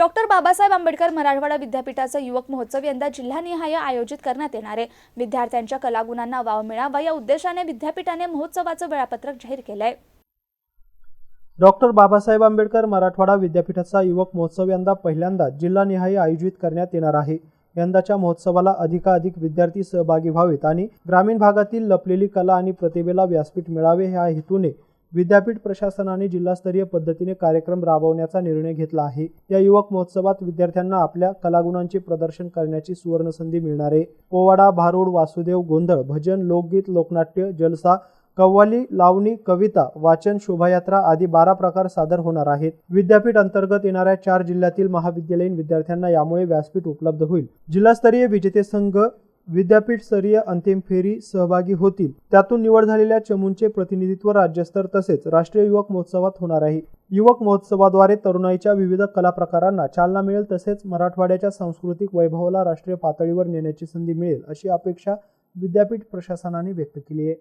Doctor Babasaheb Ambedkar Marathwada विद्यापीठाचा युवक महोत्सव यंदा जिल्हानिहाय आयोजित करण्यात येणार आहे. विद्यार्थ्यांच्या कलागुणांना वाव मिळावा या उद्देशाने विद्यापीठाने महोत्सवाचं वेळापत्रक जाहीर केलं आहे डॉक्टर बाबासाहेब आंबेडकर मराठवाडा विद्यापीठाचा युवक महोत्सव यंदा पहिल्यांदा जिल्हानिहाय आयोजित करण्यात येणार आहे. यंदाच्या महोत्सवाला अधिकाधिक विद्यार्थी सहभागी व्हावेत आणि ग्रामीण भागातील लपलेली कला आणि प्रतिभेला व्यासपीठ मिळावे ह्या हेतूने विद्यापीठ प्रशासनाने जिल्हास्तरीय पद्धतीने कार्यक्रम राबवण्याचा निर्णय घेतला आहे. या युवक महोत्सवात विद्यार्थ्यांना आपल्या कलागुणांचे प्रदर्शन करण्याची सुवर्णसंधी मिळणार आहे. पोवाडा भारूड वासुदेव गोंधळ भजन लोकगीत लोकनाट्य जलसा कव्वाली लावणी कविता वाचन शोभायात्रा आदी बारा प्रकार सादर होणार आहेत. विद्यापीठ अंतर्गत येणाऱ्या चार जिल्ह्यातील महाविद्यालयीन विद्यार्थ्यांना यामुळे व्यासपीठ उपलब्ध होईल. जिल्हास्तरीय विजेते संघ विद्यापीठ स्तरीय अंतिम फेरी सहभागी होतील. त्यातून निवड झालेल्या चमूंचे प्रतिनिधित्व राज्यस्तर तसेच राष्ट्रीय युवक महोत्सवात होणार आहे. युवक महोत्सवाद्वारे तरुणाईच्या विविध कला प्रकारांना चालना मिळेल तसेच मराठवाड्याच्या सांस्कृतिक वैभवाला राष्ट्रीय पातळीवर नेण्याची संधी मिळेल अशी अपेक्षा विद्यापीठ प्रशासनाने व्यक्त केली आहे.